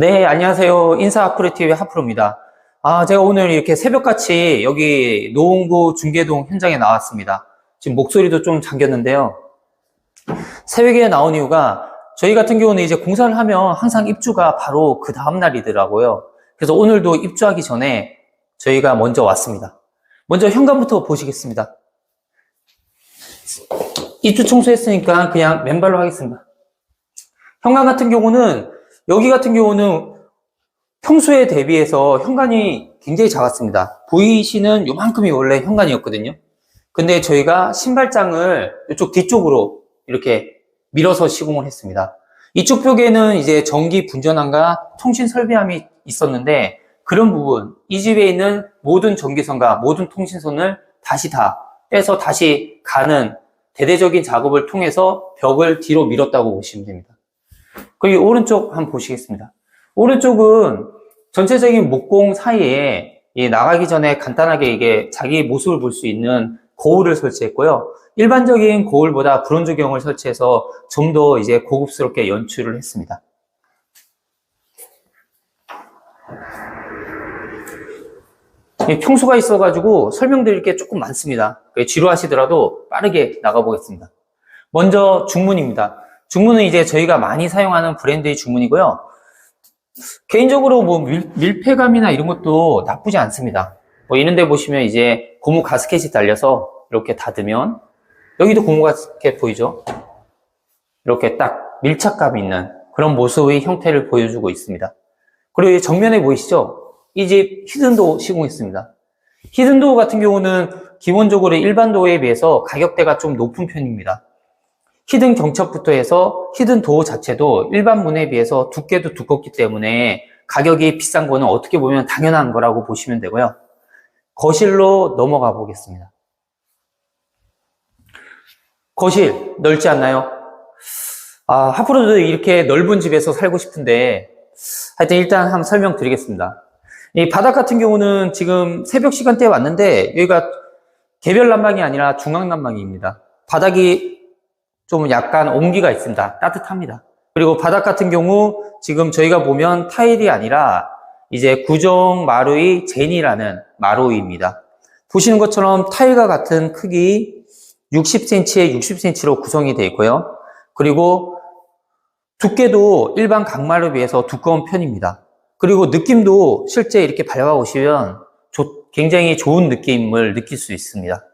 네, 안녕하세요. 인사 하프로TV 하프로입니다. 아, 제가 오늘 이렇게 새벽같이 여기 노원구 중계동 현장에 나왔습니다. 지금 목소리도 좀 잠겼는데요. 새벽에 나온 이유가 저희 같은 경우는 이제 공사를 하면 항상 입주가 바로 그 다음날이더라고요. 그래서 오늘도 입주하기 전에 저희가 먼저 왔습니다. 먼저 현관부터 보시겠습니다. 입주 청소했으니까 그냥 맨발로 하겠습니다. 현관 같은 경우는 여기 같은 경우는 평소에 대비해서 현관이 굉장히 작았습니다. 보이시는 요만큼이 원래 현관이었거든요. 근데 저희가 신발장을 이쪽 뒤쪽으로 이렇게 밀어서 시공을 했습니다. 이쪽 벽에는 이제 전기 분전함과 통신 설비함이 있었는데 그런 부분, 이 집에 있는 모든 전기선과 모든 통신선을 다시 다 빼서 다시 가는 대대적인 작업을 통해서 벽을 뒤로 밀었다고 보시면 됩니다. 그리고 오른쪽 한번 보시겠습니다. 오른쪽은 전체적인 목공 사이에 이 나가기 전에 간단하게 이게 자기 모습을 볼 수 있는 거울을 설치했고요. 일반적인 거울보다 브론즈경을 설치해서 좀 더 이제 고급스럽게 연출을 했습니다. 이 평수가 있어가지고 설명드릴 게 조금 많습니다. 지루하시더라도 빠르게 나가보겠습니다. 먼저 중문입니다. 중문은 이제 저희가 많이 사용하는 브랜드의 중문이고요. 개인적으로 뭐 밀, 폐감이나 이런 것도 나쁘지 않습니다. 뭐 이런 데 보시면 이제 고무 가스켓이 달려서 이렇게 닫으면 여기도 고무 가스켓 보이죠? 이렇게 딱 밀착감 있는 그런 모습의 형태를 보여주고 있습니다. 그리고 정면에 보이시죠? 이 집 히든도어 시공했습니다. 히든도어 같은 경우는 기본적으로 일반 도어에 비해서 가격대가 좀 높은 편입니다. 히든 경첩부터 해서 히든 도어 자체도 일반 문에 비해서 두께도 두껍기 때문에 가격이 비싼 거는 어떻게 보면 당연한 거라고 보시면 되고요. 거실로 넘어가 보겠습니다. 거실 넓지 않나요? 아, 하프로도 이렇게 넓은 집에서 살고 싶은데 하여튼 일단 한번 설명드리겠습니다. 이 바닥 같은 경우는 지금 새벽 시간대에 왔는데 여기가 개별 난방이 아니라 중앙 난방입니다. 바닥이 좀 약간 온기가 있습니다. 따뜻합니다. 그리고 바닥 같은 경우 지금 저희가 보면 타일이 아니라 이제 구정 마루이 제니라는 마루이입니다. 보시는 것처럼 타일과 같은 크기 60cm에 60cm로 구성이 되어 있고요. 그리고 두께도 일반 강마루에 비해서 두꺼운 편입니다. 그리고 느낌도 실제 이렇게 밟아보시면 굉장히 좋은 느낌을 느낄 수 있습니다.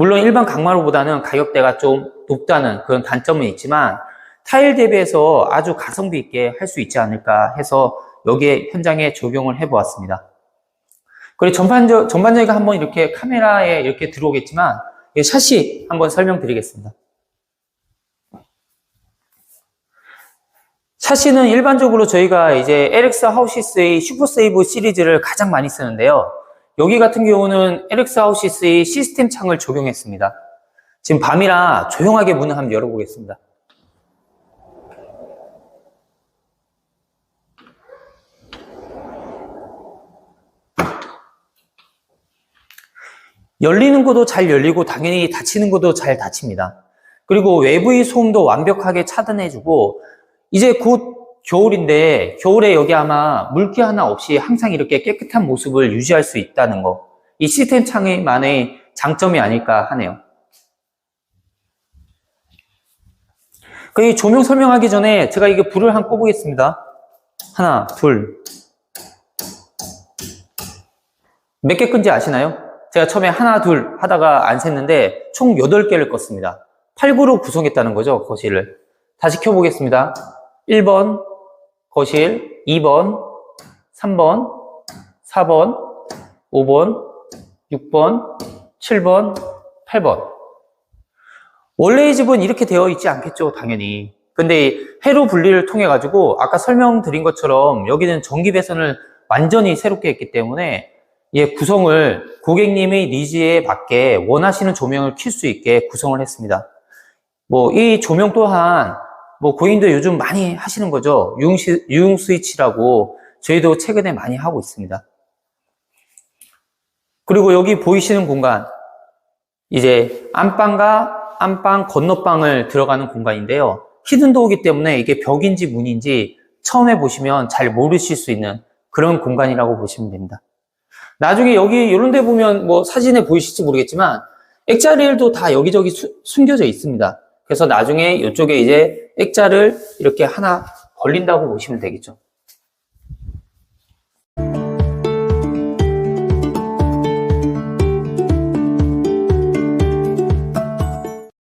물론 일반 강마루보다는 가격대가 좀 높다는 그런 단점은 있지만 타일 대비해서 아주 가성비 있게 할 수 있지 않을까 해서 여기에 현장에 적용을 해 보았습니다. 그리고 전반적, 전반적으로 한번 이렇게 카메라에 이렇게 들어오겠지만 샷시 한번 설명드리겠습니다. 샷시는 일반적으로 저희가 이제 LX 하우시스의 슈퍼세이브 시리즈를 가장 많이 쓰는데요. 여기 같은 경우는 LX 하우시스의 시스템 창을 적용했습니다. 지금 밤이라 조용하게 문을 한번 열어보겠습니다. 열리는 곳도 잘 열리고 당연히 닫히는 곳도 잘 닫힙니다. 그리고 외부의 소음도 완벽하게 차단해주고 이제 곧 겨울인데 겨울에 여기 아마 물기 하나 없이 항상 이렇게 깨끗한 모습을 유지할 수 있다는 거. 이 시스템 창의만의 장점이 아닐까 하네요. 그 조명 설명하기 전에 제가 이게 불을 한 꺼보겠습니다. 하나, 둘. 몇 개 끈지 아시나요? 제가 처음에 하나, 둘 하다가 안 샜는데 총 8개를 껐습니다. 8, 9로 구성했다는 거죠, 거실을. 다시 켜보겠습니다. 1번, 거실, 2번, 3번, 4번, 5번, 6번, 7번, 8번. 원래의 집은 이렇게 되어 있지 않겠죠, 당연히. 근데 회로 분리를 통해 가지고 아까 설명드린 것처럼 여기는 전기 배선을 완전히 새롭게 했기 때문에 예, 구성을 고객님의 니즈에 맞게 원하시는 조명을 킬수 있게 구성을 했습니다. 뭐 이 조명 또한 뭐 고인도 요즘 많이 하시는 거죠. 유흥시, 유흥 스위치라고 저희도 최근에 많이 하고 있습니다. 그리고 여기 보이시는 공간 이제 안방과 안방 건너방을 들어가는 공간인데요. 히든 도우기 때문에 이게 벽인지 문인지 처음에 보시면 잘 모르실 수 있는 그런 공간이라고 보시면 됩니다. 나중에 여기 이런 데 보면 뭐 사진에 보이실지 모르겠지만 액자리일도 다 여기저기 수, 숨겨져 있습니다. 그래서 나중에 이쪽에 이제 액자를 이렇게 하나 벌린다고 보시면 되겠죠.